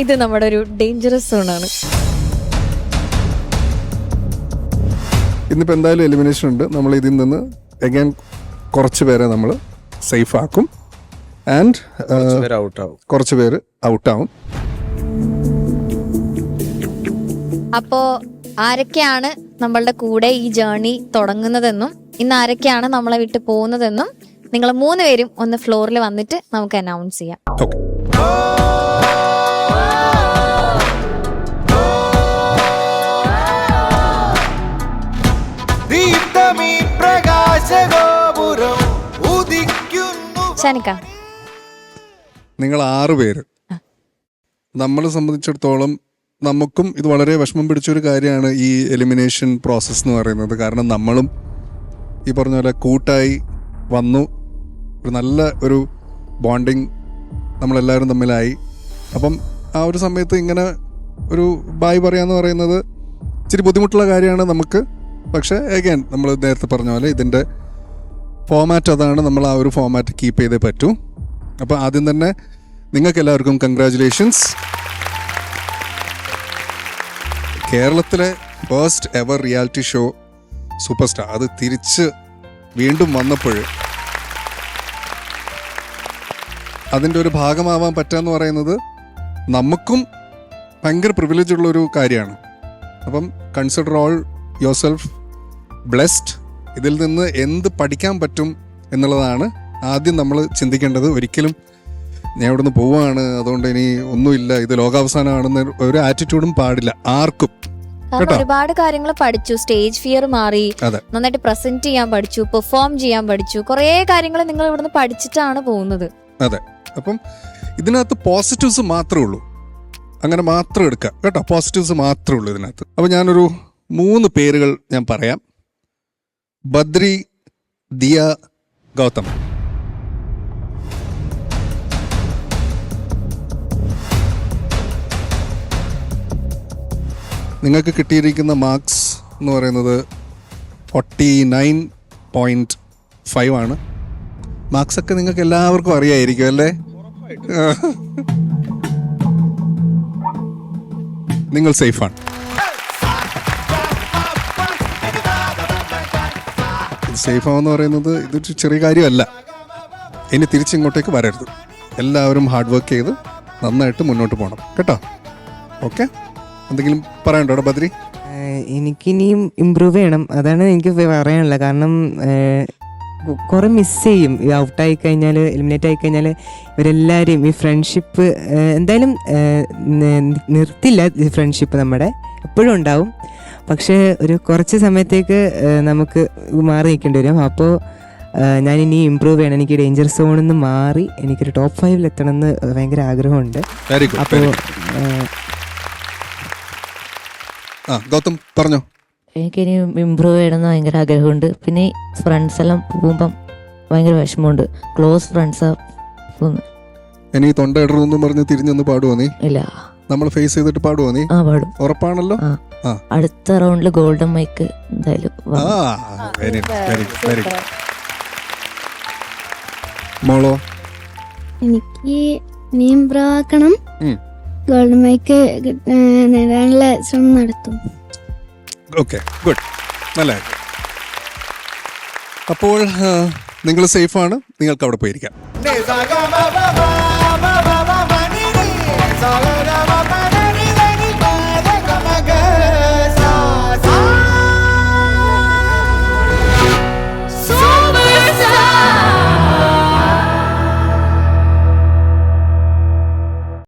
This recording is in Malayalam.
ഇത് നമ്മുടെ ഒരു ഡേഞ്ചറസ് സോണാണ് ഇന്നിപ്പോൾ എന്തായാലും എലിമിനേഷൻ ഉണ്ട്. നമ്മൾ ഇതിൽ നിന്ന് എഗൈൻ കുറച്ച് പേരെ നമ്മൾ സേഫ് ആക്കും. ആൻഡ് ഔട്ടാവും കുറച്ച് പേര് ഔട്ടാവും അപ്പോ ആരൊക്കെയാണ് നമ്മളുടെ കൂടെ ഈ ജേർണി തുടങ്ങുന്നതെന്നും ഇന്ന് ആരൊക്കെയാണ് നമ്മളെ വിട്ട് പോകുന്നതെന്നും നിങ്ങൾ മൂന്ന് പേരും ഒന്ന് ഫ്ലോറിൽ വന്നിട്ട് നമുക്ക് അനൗൺസ് ചെയ്യാം. ഓക്കെ ഷാനിക്ക നിങ്ങൾ ആറ് പേര്. നമ്മളെ സംബന്ധിച്ചിടത്തോളം നമുക്കും ഇത് വളരെ വിഷമം പിടിച്ചൊരു കാര്യമാണ് ഈ എലിമിനേഷൻ പ്രോസസ്സ് എന്ന് പറയുന്നത്. കാരണം നമ്മളും ഈ പറഞ്ഞ പോലെ കൂട്ടായി വന്നു. ഒരു നല്ല ഒരു ബോണ്ടിങ് നമ്മളെല്ലാവരും തമ്മിലായി. അപ്പം ആ ഒരു സമയത്ത് ഇങ്ങനെ ഒരു ബായ് പറയാന്ന് പറയുന്നത് ഇച്ചിരി ബുദ്ധിമുട്ടുള്ള കാര്യമാണ് നമുക്ക്. പക്ഷേ അഗൈൻ നമ്മൾ നേരത്തെ പറഞ്ഞ പോലെ ഇതിന്റെ ഫോമാറ്റ് അതാണ് നമ്മൾ ആ ഒരു ഫോമാറ്റ് കീപ്പ് ചെയ്തേ പറ്റൂ. അപ്പോൾ ആദ്യം തന്നെ നിങ്ങൾക്ക് എല്ലാവർക്കും കൺഗ്രാചുലേഷൻസ് കേരളത്തിലെ first ever reality show super star അത് തിരിച്ച് വീണ്ടും വന്നപ്പോൾ അതിന്റെ ഒരു ഭാഗമാവാൻ പറ്റാന്ന് പറയുന്നത് നമുക്കും ഭയങ്കര പ്രിവിലേജ് ഉള്ള ഒരു കാര്യമാണ്. അപ്പം consider all your self blessed ഇതിൽ നിന്ന് എന്ത് പഠിക്കാൻ പറ്റും എന്നുള്ളതാണ് ആദ്യം നമ്മൾ ചിന്തിക്കേണ്ടത്. ഒരിക്കലും ഞാൻ ഇവിടുന്ന് പോവാണ് അതുകൊണ്ട് ഇനി ഒന്നുമില്ല. ഇത് ലോകാവസാനമാണെന്ന് ഒരു ആറ്റിറ്റ്യൂഡും പാടില്ല ആർക്കും. ഒരുപാട് കാര്യങ്ങൾ പഠിച്ചു. സ്റ്റേജ് ഫിയർ മാറി. നന്നായിട്ട് പ്രസന്റ് ചെയ്യാൻ പഠിച്ചു പെർഫോം ചെയ്യാൻ പഠിച്ചു. കുറേ കാര്യങ്ങൾ നിങ്ങൾ ഇവിടുന്ന് പഠിച്ചിട്ടാണ് പോകുന്നത്. അതെ. അപ്പം ഇതിനകത്ത് പോസിറ്റീവ്സ് മാത്രമേ ഉള്ളൂ. അങ്ങനെ മാത്രം എടുക്കുക. കേട്ടോ? പോസിറ്റീവ്സ് മാത്രമേ ഉള്ളൂ ഇതിനകത്ത്. അപ്പൊ ഞാനൊരു മൂന്ന് പേരുകൾ ഞാൻ പറയാം. ബദ്രി ദിയ ഗൗതം. നിങ്ങൾക്ക് കിട്ടിയിരിക്കുന്ന മാർക്സ് എന്ന് പറയുന്നത് ഫോർട്ടി നയൻ പോയിന്റ് ഫൈവ് ആണ്. മാർക്സൊക്കെ നിങ്ങൾക്ക് എല്ലാവർക്കും അറിയായിരിക്കും അല്ലേ? നിങ്ങൾ സേഫാണ് സേഫ് ആവെന്ന് പറയുന്നത് ഇതൊരു ചെറിയ കാര്യമല്ല. ഇനി തിരിച്ചിങ്ങോട്ടേക്ക് വരരുത്. എല്ലാവരും ഹാർഡ് വർക്ക് ചെയ്ത് നന്നായിട്ട് മുന്നോട്ട് പോകണം കേട്ടോ? ഓക്കെ എന്തെങ്കിലും പറയണ്ടോ ബദ്രി? എനിക്കിനിയും ഇമ്പ്രൂവ് ചെയ്യണം. അതാണ് എനിക്ക് പറയാനുള്ളത്. കാരണം കുറേ മിസ് ചെയ്യും. ഈ ഔട്ടായി കഴിഞ്ഞാൽ എലിമിനേറ്റ് ആയി കഴിഞ്ഞാൽ ഇവരെല്ലാവരെയും ഈ ഫ്രണ്ട്ഷിപ്പ് എന്തായാലും നിർത്തില്ല ഈ ഫ്രണ്ട്ഷിപ്പ് നമ്മുടെ. എപ്പോഴും ഉണ്ടാവും. പക്ഷേ ഒരു കുറച്ച് സമയത്തേക്ക് നമുക്ക് മാറി നിൽക്കേണ്ടി വരും. അപ്പോൾ ഞാൻ ഇനി ഇമ്പ്രൂവ് ചെയ്യണം. എനിക്ക് ഡേഞ്ചർ സോണിൽ നിന്ന് മാറി എനിക്കൊരു ടോപ്പ് ഫൈവിൽ എത്തണം എന്ന് ഭയങ്കര ആഗ്രഹമുണ്ട്. വെരി ഗുഡ് അപ്പോൾ ഗൗതം പറഞ്ഞോ. എനിക്കിനി ഇമ്പ്രൂവ് ചെയ്യണമെന്ന് ഭയങ്കര ആഗ്രഹമുണ്ട്. പിന്നെ ഫ്രണ്ട്സ് എല്ലാം പോകുമ്പം ഭയങ്കര വിഷമമുണ്ട്. ക്ലോസ് ഫ്രണ്ട്സ് ഇനി തൊണ്ട ഇടറൊന്നും പറഞ്ഞ് തിരിഞ്ഞൊന്ന് പാടുവോ നീ? ഇല്ല. നമ്മൾ ഫേസ് ചെയ്തിട്ട് പാടുവോ നീ? ആ പാടും. ഉറപ്പാണല്ലോ? അടുത്ത റൗണ്ടിൽ ഗോൾഡൻ മൈക്ക് എന്തായാലും ആ വാങ്ങും. വെരി വെരി വെരി മോളോ? എനിക്ക് നീ ഇമ്പ്രൂവ് ആക്കണം ഉം. ഗോൾഡ് മൈക്ക് നേടാനുള്ള ശ്രമം നടത്തും. ഓക്കെ ഗുഡ് നല്ല കാര്യം. അപ്പോൾ നിങ്ങൾ സേഫാണ് നിങ്ങൾക്ക് അവിടെ പോയിരിക്കാം.